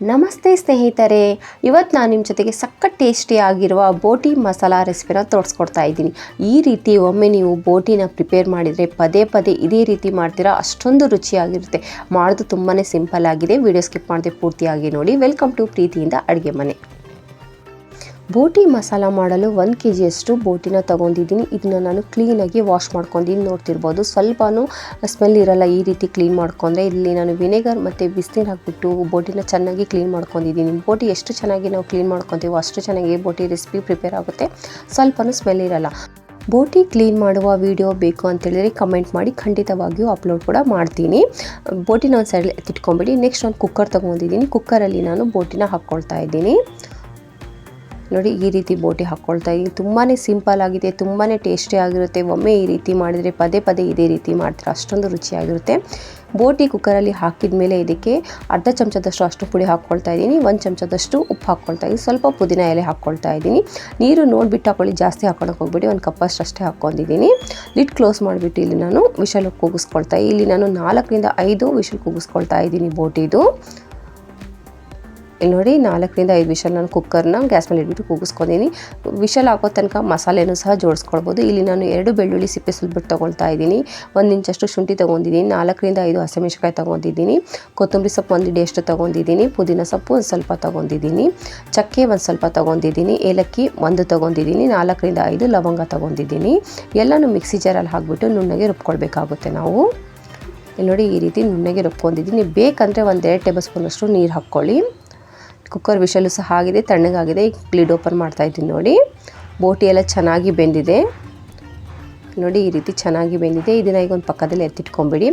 ನಮಸ್ತೆ ಸ್ನೇಹಿತರೆ ಇವತ್ತು ನಾನು ನಿಮ್ಮ ಜೊತೆಗೆ ಸಕ್ಕ ಟೇಸ್ಟಿ ಆಗಿರುವ ಬೋಟಿ ಮಸಾಲ ರೆಸಿಪಿನ ತೋರಿಸ್ಕೊಡ್ತಾ ಇದ್ದೀನಿ. ಈ ರೀತಿ ಒಮ್ಮೆ ನೀವು ಬೋಟಿನ ಪ್ರಿಪೇರ್ ಮಾಡಿದರೆ ಪದೇ ಪದೇ ಇದೇ ರೀತಿ ಮಾಡ್ತೀರಾ, ಅಷ್ಟೊಂದು ರುಚಿಯಾಗಿರುತ್ತೆ. ಮಾಡೋದು ತುಂಬಾ ಸಿಂಪಲ್ ಆಗಿದೆ. ವಿಡಿಯೋ ಸ್ಕಿಪ್ ಮಾಡದೆ ಪೂರ್ತಿಯಾಗಿ ನೋಡಿ. ವೆಲ್ಕಮ್ ಟು ಪ್ರೀತಿಯಿಂದ ಅಡುಗೆ ಮನೆ. ಬೋಟಿ ಮಸಾಲ ಮಾಡಲು ಒನ್ ಕೆ ಜಿಯಷ್ಟು ಬೋಟಿನ ತೊಗೊಂಡಿದ್ದೀನಿ. ಇದನ್ನ ನಾನು ಕ್ಲೀನಾಗಿ ವಾಶ್ ಮಾಡ್ಕೊಂಡಿದ್ದೀನಿ. ನೋಡ್ತಿರ್ಬೋದು, ಸ್ವಲ್ಪನೂ ಸ್ಮೆಲ್ ಇರಲ್ಲ ಈ ರೀತಿ ಕ್ಲೀನ್ ಮಾಡ್ಕೊಂಡ್ರೆ. ಇಲ್ಲಿ ನಾನು ವಿನೆಗರ್ ಮತ್ತು ಬಿಸಿನೀರು ಹಾಕ್ಬಿಟ್ಟು ಬೋಟಿನ ಚೆನ್ನಾಗಿ ಕ್ಲೀನ್ ಮಾಡ್ಕೊಂಡಿದ್ದೀನಿ. ಬೋಟಿ ಎಷ್ಟು ಚೆನ್ನಾಗಿ ನಾವು ಕ್ಲೀನ್ ಮಾಡ್ಕೊತೀವೋ ಅಷ್ಟು ಚೆನ್ನಾಗಿ ಬೋಟಿ ರೆಸಿಪಿ ಪ್ರಿಪೇರ್ ಆಗುತ್ತೆ. ಸ್ವಲ್ಪನೂ ಸ್ಮೆಲ್ ಇರಲ್ಲ. ಬೋಟಿ ಕ್ಲೀನ್ ಮಾಡುವ ವಿಡಿಯೋ ಬೇಕು ಅಂತೇಳಿದರೆ ಕಮೆಂಟ್ ಮಾಡಿ. ಖಂಡಿತವಾಗಿಯೂ ಅಪ್ಲೋಡ್ ಕೂಡ ಮಾಡ್ತೀನಿ. ಬೋಟಿನ ಒಂದು ಸೈಡಲ್ಲಿ ಎತ್ತಿಟ್ಕೊಂಬಿಡಿ. ನೆಕ್ಸ್ಟ್ ಒಂದು ಕುಕ್ಕರ್ ತೊಗೊಂಡಿದ್ದೀನಿ. ಕುಕ್ಕರಲ್ಲಿ ನಾನು ಬೋಟಿನ ಹಾಕ್ಕೊಳ್ತಾ ಇದ್ದೀನಿ. ನೋಡಿ ಈ ರೀತಿ ಬೋಟಿ ಹಾಕ್ಕೊಳ್ತಾ ಇದ್ದೀನಿ. ತುಂಬಾ ಸಿಂಪಲ್ ಆಗಿದೆ ತುಂಬಾ ಟೇಸ್ಟಿ ಆಗಿರುತ್ತೆ. ಒಮ್ಮೆ ಈ ರೀತಿ ಮಾಡಿದರೆ ಪದೇ ಪದೇ ಇದೇ ರೀತಿ ಮಾಡ್ತಾರೆ. ಅಷ್ಟೊಂದು ರುಚಿಯಾಗಿರುತ್ತೆ. ಬೋಟಿ ಕುಕ್ಕರಲ್ಲಿ ಹಾಕಿದ ಮೇಲೆ ಇದಕ್ಕೆ ಅರ್ಧ ಚಮಚದಷ್ಟು ಅಷ್ಟು ಪುಡಿ ಹಾಕ್ಕೊಳ್ತಾ ಇದ್ದೀನಿ. ಒಂದು ಚಮಚದಷ್ಟು ಉಪ್ಪು ಹಾಕ್ಕೊಳ್ತಾ ಇದ್ದೀನಿ. ಸ್ವಲ್ಪ ಪುದೀನ ಎಲೆ ಹಾಕ್ಕೊಳ್ತಾ ಇದ್ದೀನಿ. ನೀರು ನೋಡಿಬಿಟ್ಟು ಹಾಕೊಳ್ಳಿ. ಜಾಸ್ತಿ ಹಾಕೊಳಕ್ಕೆ ಹೋಗ್ಬಿಟ್ಟು ಒಂದು ಕಪ್ಪಷ್ಟು ಅಷ್ಟೇ ಹಾಕ್ಕೊಂಡಿದ್ದೀನಿ. ಲಿಡ್ ಕ್ಲೋಸ್ ಮಾಡಿಬಿಟ್ಟು ಇಲ್ಲಿ ನಾನು ವಿಷಲ್ ಕೂಗಿಸ್ಕೊಳ್ತಾ ಇಲ್ಲಿ ನಾನು ನಾಲ್ಕರಿಂದ ಐದು ವಿಷಲ್ ಕೂಗಿಸ್ಕೊಳ್ತಾ ಇದ್ದೀನಿ ಬೋಟಿದು. ಇಲ್ಲಿ ನೋಡಿ ನಾಲ್ಕರಿಂದ ಐದು ವಿಷಲ್ ನಾನು ಕುಕ್ಕರ್ನ ಗ್ಯಾಸ್ ಮೇಲೆ ಇಟ್ಬಿಟ್ಟು ಕೂಗಿಸ್ಕೊಂಡಿದ್ದೀನಿ ವಿಷಲ್ ಹಾಕೋ ತನಕ ಮಸಾಲೆನೂ ಸಹ ಜೋಡಿಸ್ಕೊಳ್ಬೋದು. ಇಲ್ಲಿ ನಾನು ಎರಡು ಬೆಳ್ಳುಳ್ಳಿ ಸಿಪ್ಪೆ ಸುಲ್ಬಿಟ್ಟು ತೊಗೊಳ್ತಾ ಇದ್ದೀನಿ. ಒಂದು ಇಂಚಷ್ಟು ಶುಂಠಿ ತೊಗೊಂಡಿದ್ದೀನಿ. ನಾಲ್ಕರಿಂದ ಐದು ಹಸಿಮೆಣಸಿಕಾಯಿ ತೊಗೊಂಡಿದ್ದೀನಿ. ಕೊತ್ತಂಬರಿ ಸೊಪ್ಪು ಒಂದು ಇಡಿಯಷ್ಟು ತೊಗೊಂಡಿದ್ದೀನಿ. ಪುದೀನ ಸೊಪ್ಪು ಒಂದು ಸ್ವಲ್ಪ ತೊಗೊಂಡಿದ್ದೀನಿ. ಚಕ್ಕೆ ಒಂದು ಸ್ವಲ್ಪ ತೊಗೊಂಡಿದ್ದೀನಿ. ಏಲಕ್ಕಿ ಒಂದು ತೊಗೊಂಡಿದ್ದೀನಿ. ನಾಲ್ಕರಿಂದ ಐದು ಲವಂಗ ತೊಗೊಂಡಿದ್ದೀನಿ. ಎಲ್ಲನೂ ಮಿಕ್ಸಿ ಜಾರಲ್ಲಿ ಹಾಕ್ಬಿಟ್ಟು ನುಣ್ಣಗೆ ರುಬ್ಕೊಳ್ಬೇಕಾಗುತ್ತೆ ನಾವು. ಇಲ್ಲಿ ನೋಡಿ ಈ ರೀತಿ ನುಣ್ಣಗೆ ರುಬ್ಕೊಂಡಿದ್ದೀನಿ. ಬೇಕಂದರೆ ಒಂದು ಎರಡು ಟೇಬಲ್ ಸ್ಪೂನಷ್ಟು ನೀರು ಹಾಕ್ಕೊಳ್ಳಿ. ಕುಕ್ಕರ್ ವಿಷಲು ಸಹ ಆಗಿದೆ, ತಣ್ಣಗಾಗಿದೆ. ಈಗ ಲಿಡ್ ಓಪನ್ ಮಾಡ್ತಾ ಇದ್ದೀನಿ ನೋಡಿ. ಬೋಟಿ ಎಲ್ಲ ಚೆನ್ನಾಗಿ ಬೆಂದಿದೆ. ನೋಡಿ, ಈ ರೀತಿ ಚೆನ್ನಾಗಿ ಬೆಂದಿದೆ. ಇದನ್ನು ಈಗ ಒಂದು ಪಕ್ಕದಲ್ಲಿ ಎತ್ತಿಟ್ಕೊಂಬಿಡಿ.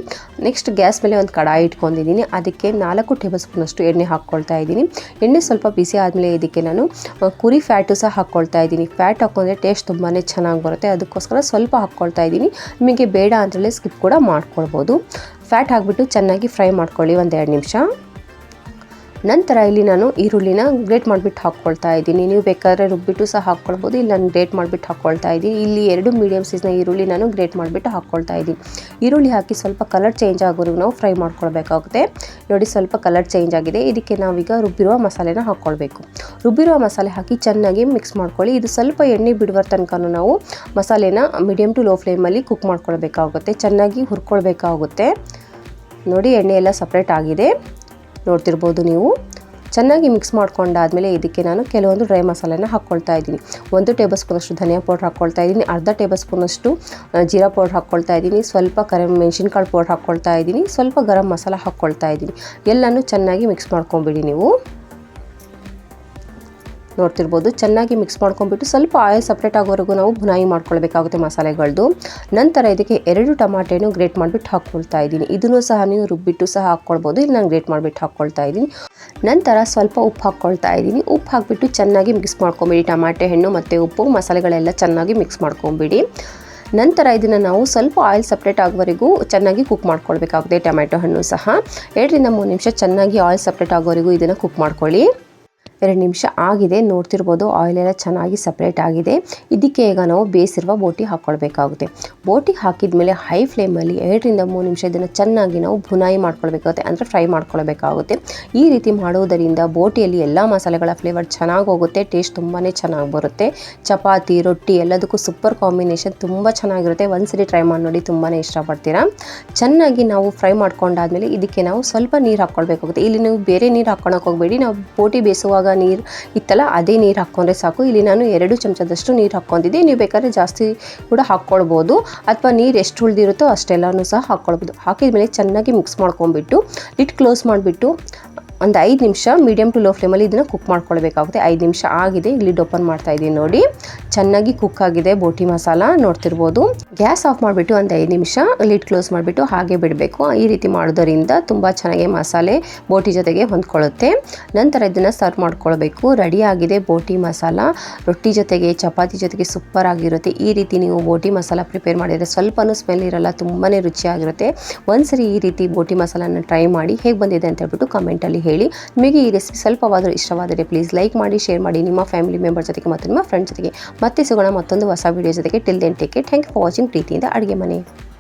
ನೆಕ್ಸ್ಟ್ ಗ್ಯಾಸ್ ಮೇಲೆ ಒಂದು ಕಡಾಯಿ ಇಟ್ಕೊಂಡಿದ್ದೀನಿ. ಅದಕ್ಕೆ ನಾಲ್ಕು ಟೇಬಲ್ ಸ್ಪೂನಷ್ಟು ಎಣ್ಣೆ ಹಾಕ್ಕೊಳ್ತಾ ಇದ್ದೀನಿ. ಎಣ್ಣೆ ಸ್ವಲ್ಪ ಬಿಸಿ ಆದಮೇಲೆ ಇದಕ್ಕೆ ನಾನು ಕುರಿ ಫ್ಯಾಟು ಸಹ ಹಾಕ್ಕೊಳ್ತಾ ಇದ್ದೀನಿ. ಫ್ಯಾಟ್ ಹಾಕ್ಕೊಂಡ್ರೆ ಟೇಸ್ಟ್ ತುಂಬಾ ಚೆನ್ನಾಗಿ ಬರುತ್ತೆ. ಅದಕ್ಕೋಸ್ಕರ ಸ್ವಲ್ಪ ಹಾಕ್ಕೊಳ್ತಾ ಇದ್ದೀನಿ. ನಿಮಗೆ ಬೇಡ ಅಂದ್ರಲ್ಲೇ ಸ್ಕಿಪ್ ಕೂಡ ಮಾಡ್ಕೊಳ್ಬೋದು. ಫ್ಯಾಟ್ ಹಾಕ್ಬಿಟ್ಟು ಚೆನ್ನಾಗಿ ಫ್ರೈ ಮಾಡ್ಕೊಳ್ಳಿ ಒಂದು ಎರಡು ನಿಮಿಷ. ನಂತರ ಇಲ್ಲಿ ನಾನು ಈರುಳ್ಳಿನ ಗ್ರೇಟ್ ಮಾಡಿಬಿಟ್ಟು ಹಾಕ್ಕೊಳ್ತಾ ಇದ್ದೀನಿ. ನೀವು ಬೇಕಾದ್ರೆ ರುಬ್ಬಿಟ್ಟು ಸಹ ಹಾಕ್ಕೊಳ್ಬೋದು ಇಲ್ಲಿ ನಾನು ಗ್ರೇಟ್ ಮಾಡಿಬಿಟ್ಟು ಹಾಕ್ಕೊಳ್ತಾ ಇದ್ದೀನಿ. ಇಲ್ಲಿ ಎರಡು ಮೀಡಿಯಮ್ ಸೈಜ್ನ ಈರುಳ್ಳಿ ನಾನು ಗ್ರೇಟ್ ಮಾಡಿಬಿಟ್ಟು ಹಾಕ್ಕೊಳ್ತಾ ಇದ್ದೀನಿ. ಈರುಳ್ಳಿ ಹಾಕಿ ಸ್ವಲ್ಪ ಕಲರ್ ಚೇಂಜ್ ಆಗೋರು ನಾವು ಫ್ರೈ ಮಾಡ್ಕೊಳ್ಬೇಕಾಗುತ್ತೆ. ನೋಡಿ ಸ್ವಲ್ಪ ಕಲರ್ ಚೇಂಜ್ ಆಗಿದೆ. ಇದಕ್ಕೆ ನಾವೀಗ ರುಬ್ಬಿರುವ ಮಸಾಲೆನ ಹಾಕ್ಕೊಳ್ಬೇಕು. ರುಬ್ಬಿರುವ ಮಸಾಲೆ ಹಾಕಿ ಚೆನ್ನಾಗಿ ಮಿಕ್ಸ್ ಮಾಡ್ಕೊಳ್ಳಿ. ಇದು ಸ್ವಲ್ಪ ಎಣ್ಣೆ ಬಿಡುವ ತನಕ ನಾವು ಮಸಾಲೆನ ಮೀಡಿಯಮ್ ಟು ಲೋ ಫ್ಲೇಮಲ್ಲಿ ಕುಕ್ ಮಾಡ್ಕೊಳ್ಬೇಕಾಗುತ್ತೆ. ಚೆನ್ನಾಗಿ ಹುರ್ಕೊಳ್ಬೇಕಾಗುತ್ತೆ. ನೋಡಿ ಎಣ್ಣೆ ಎಲ್ಲ ಸಪ್ರೇಟ್ ಆಗಿದೆ. ನೋಡ್ತಿರ್ಬೋದು ನೀವು. ಚೆನ್ನಾಗಿ ಮಿಕ್ಸ್ ಮಾಡ್ಕೊಂಡಾದಮೇಲೆ ಇದಕ್ಕೆ ನಾನು ಕೆಲವೊಂದು ಡ್ರೈ ಮಸಾಲೆನ ಹಾಕ್ಕೊಳ್ತಾ ಇದ್ದೀನಿ. ಒಂದು ಟೇಬಲ್ ಸ್ಪೂನಷ್ಟು ಧನಿಯಾ ಪೌಡ್ರ್ ಹಾಕ್ಕೊಳ್ತಾ ಇದ್ದೀನಿ. ಅರ್ಧ ಟೇಬಲ್ ಸ್ಪೂನಷ್ಟು ಜೀರಾ ಪೌಡ್ರ್ ಹಾಕ್ಕೊಳ್ತಾ ಇದ್ದೀನಿ. ಸ್ವಲ್ಪ ಕರೆ ಮೆಣಸಿನ್ಕಾಳು ಪೌಡ್ರ್ ಹಾಕ್ಕೊಳ್ತಾ ಇದ್ದೀನಿ. ಸ್ವಲ್ಪ ಗರಂ ಮಸಾಲ ಹಾಕ್ಕೊಳ್ತಾ ಇದ್ದೀನಿ. ಎಲ್ಲನೂ ಚೆನ್ನಾಗಿ ಮಿಕ್ಸ್ ಮಾಡ್ಕೊಂಬಿಡಿ ನೀವು. ನೋಡ್ತಿರ್ಬೋದು. ಚೆನ್ನಾಗಿ ಮಿಕ್ಸ್ ಮಾಡ್ಕೊಂಡ್ಬಿಟ್ಟು ಸ್ವಲ್ಪ ಆಯಿಲ್ ಸಪ್ರೇಟ್ ಆಗೋವರೆಗೂ ನಾವು ಬುನಾಯಿ ಮಾಡ್ಕೊಳ್ಬೇಕಾಗುತ್ತೆ ಮಸಾಲೆಗಳದ್ದು ನಂತರ ಇದಕ್ಕೆ ಎರಡು ಟಮಾಟೆನೂ ಗ್ರೇಟ್ ಮಾಡಿಬಿಟ್ಟು ಹಾಕ್ಕೊಳ್ತಾ ಇದ್ದೀನಿ. ಇದನ್ನು ಸಹ ನೀವು ರುಬ್ಬಿಟ್ಟು ಸಹ ಹಾಕ್ಕೊಳ್ಬೋದು. ಇಲ್ಲಿ ನಾನು ಗ್ರೇಟ್ ಮಾಡಿಬಿಟ್ಟು ಹಾಕ್ಕೊಳ್ತಾ ಇದ್ದೀನಿ. ನಂತರ ಸ್ವಲ್ಪ ಉಪ್ಪು ಹಾಕ್ಕೊಳ್ತಾ ಇದ್ದೀನಿ. ಉಪ್ಪು ಹಾಕಿಬಿಟ್ಟು ಚೆನ್ನಾಗಿ ಮಿಕ್ಸ್ ಮಾಡ್ಕೊಂಬಿಡಿ. ಟಮಾಟೆ, ಹಣ್ಣು ಮತ್ತು ಉಪ್ಪು ಮಸಾಲೆಗಳೆಲ್ಲ ಚೆನ್ನಾಗಿ ಮಿಕ್ಸ್ ಮಾಡ್ಕೊಂಬಿಡಿ. ನಂತರ ಇದನ್ನು ನಾವು ಸ್ವಲ್ಪ ಆಯಿಲ್ ಸಪ್ರೇಟ್ ಆಗೋವರೆಗೂ ಚೆನ್ನಾಗಿ ಕುಕ್ ಮಾಡ್ಕೊಳ್ಬೇಕಾಗುತ್ತೆ. ಟೊಮೆಟೊ ಹಣ್ಣು ಸಹ. ಎರಡರಿಂದ ಮೂರು ನಿಮಿಷ ಚೆನ್ನಾಗಿ ಆಯಿಲ್ ಸಪ್ರೇಟ್ ಆಗೋವರೆಗೂ ಇದನ್ನು ಕುಕ್ ಮಾಡ್ಕೊಳ್ಳಿ. ಎರಡು ನಿಮಿಷ ಆಗಿದೆ, ನೋಡ್ತಿರ್ಬೋದು ಎಲ್ಲ ಚೆನ್ನಾಗಿ ಸಪ್ರೇಟ್ ಆಗಿದೆ. ಇದಕ್ಕೆ ಈಗ ನಾವು ಬೇಯಿಸಿರುವ ಬೋಟಿ ಹಾಕ್ಕೊಳ್ಬೇಕಾಗುತ್ತೆ. ಬೋಟಿ ಹಾಕಿದ ಮೇಲೆ ಹೈ ಫ್ಲೇಮಲ್ಲಿ ಎರಡರಿಂದ ಮೂರು ನಿಮಿಷ ಇದನ್ನು ಚೆನ್ನಾಗಿ ನಾವು ಬುನಾಯಿ ಮಾಡ್ಕೊಳ್ಬೇಕಾಗುತ್ತೆ, ಅಂದರೆ ಫ್ರೈ ಮಾಡ್ಕೊಳ್ಬೇಕಾಗುತ್ತೆ. ಈ ರೀತಿ ಮಾಡುವುದರಿಂದ ಬೋಟಿಯಲ್ಲಿ ಎಲ್ಲ ಮಸಾಲೆಗಳ ಫ್ಲೇವರ್ ಚೆನ್ನಾಗಿ ಹೋಗುತ್ತೆ ಟೇಸ್ಟ್ ತುಂಬಾ ಚೆನ್ನಾಗಿ ಬರುತ್ತೆ. ಚಪಾತಿ, ರೊಟ್ಟಿ ಎಲ್ಲದಕ್ಕೂ ಸೂಪರ್ ಕಾಂಬಿನೇಷನ್ ತುಂಬ ಚೆನ್ನಾಗಿರುತ್ತೆ. ಒಂದ್ಸರಿ ಟ್ರೈ ಮಾಡಿ ನೋಡಿ ತುಂಬಾ ಇಷ್ಟಪಡ್ತೀರಾ. ಚೆನ್ನಾಗಿ ನಾವು ಫ್ರೈ ಮಾಡ್ಕೊಂಡಾದ್ಮೇಲೆ ಇದಕ್ಕೆ ನಾವು ಸ್ವಲ್ಪ ನೀರು ಹಾಕ್ಕೊಳ್ಬೇಕಾಗುತ್ತೆ. ಇಲ್ಲಿ ನೀವು ಬೇರೆ ನೀರು ಹಾಕ್ಕೊಳಕ್ಕೆ ಹೋಗಬೇಡಿ, ನಾವು ಬೋಟಿ ಬೇಯಿಸುವಾಗ ನೀರು ಇತ್ತಲ್ಲ, ಅದೇ ನೀರು ಹಾಕ್ಕೊಂಡ್ರೆ ಸಾಕು. ಇಲ್ಲಿ ನಾನು ಎರಡು ಚಮಚದಷ್ಟು ನೀರು ಹಾಕ್ಕೊಂಡಿದ್ದೆ. ನೀವು ಬೇಕಾದ್ರೆ ಜಾಸ್ತಿ ಕೂಡ ಹಾಕ್ಕೊಳ್ಬೋದು. ಅಥವಾ ನೀರು ಎಷ್ಟು ಉಳಿದಿರುತ್ತೋ ಅಷ್ಟೆಲ್ಲನೂ ಸಹ ಹಾಕ್ಕೊಳ್ಬೋದು. ಹಾಕಿದ ಮೇಲೆ ಚೆನ್ನಾಗಿ ಮಿಕ್ಸ್ ಮಾಡ್ಕೊಂಡ್ಬಿಟ್ಟು ಲಿಟ್ ಕ್ಲೋಸ್ ಮಾಡಿಬಿಟ್ಟು ಒಂದು ಐದು ನಿಮಿಷ ಮೀಡಿಯಮ್ ಟು ಲೋ ಫ್ಲೇಮಲ್ಲಿ ಇದನ್ನು ಕುಕ್ ಮಾಡ್ಕೊಳ್ಬೇಕಾಗುತ್ತೆ. ಐದು ನಿಮಿಷ ಆಗಿದೆ ಲಿಡ್ ಓಪನ್ ಮಾಡ್ತಾ ಇದ್ದೀನಿ ನೋಡಿ. ಚೆನ್ನಾಗಿ ಕುಕ್ ಆಗಿದೆ ಬೋಟಿ ಮಸಾಲ, ನೋಡ್ತಿರ್ಬೋದು. ಗ್ಯಾಸ್ ಆಫ್ ಮಾಡಿಬಿಟ್ಟು ಒಂದು ಐದು ನಿಮಿಷ ಲಿಡ್ ಕ್ಲೋಸ್ ಮಾಡಿಬಿಟ್ಟು ಹಾಗೆ ಬಿಡಬೇಕು. ಈ ರೀತಿ ಮಾಡೋದರಿಂದ ತುಂಬ ಚೆನ್ನಾಗಿ ಮಸಾಲೆ ಬೋಟಿ ಜೊತೆಗೆ ಹೊಂದ್ಕೊಳ್ಳುತ್ತೆ. ನಂತರ ಇದನ್ನು ಸರ್ವ್ ಮಾಡ್ಕೊಳ್ಬೇಕು. ರೆಡಿ ಆಗಿದೆ ಬೋಟಿ ಮಸಾಲ. ರೊಟ್ಟಿ ಜೊತೆಗೆ, ಚಪಾತಿ ಜೊತೆಗೆ ಸೂಪರ್ ಆಗಿರುತ್ತೆ. ಈ ರೀತಿ ನೀವು ಬೋಟಿ ಮಸಾಲ ಪ್ರಿಪೇರ್ ಮಾಡಿದರೆ ಸ್ವಲ್ಪನೂ ಸ್ಮೆಲ್ ಇರಲ್ಲ ತುಂಬಾ ರುಚಿಯಾಗಿರುತ್ತೆ. ಒಂದ್ಸರಿ ಈ ರೀತಿ ಬೋಟಿ ಮಸಾಲನ ಟ್ರೈ ಮಾಡಿ ಹೇಗೆ ಬಂದಿದೆ ಅಂತ ಹೇಳ್ಬಿಟ್ಟು ಕಮೆಂಟಲ್ಲಿ ಹೇಳಿ. ನಿಮಗೆ ಈ ರೆಸಿಪಿ ಸ್ವಲ್ಪವಾದರೂ ಇಷ್ಟವಾದರೆ ಪ್ಲೀಸ್ ಲೈಕ್ ಮಾಡಿ ಶೇರ್ ಮಾಡಿ. ನಿಮ್ಮ ಫ್ಯಾಮಿಲಿ ಮೆಂಬರ್ ಜೊತೆಗೆ ಮತ್ತು ನಿಮ್ಮ ಫ್ರೆಂಡ್ ಜೊತೆಗೆ. ಮತ್ತೆ ಸಿಗೋಣ ಮತ್ತೊಂದು ಹೊಸ ವಿಡಿಯೋ ಜೊತೆಗೆ. Till then take thank you for watching ಪ್ರೀತಿಯಿಂದ ಅಡುಗೆ ಮನೆ.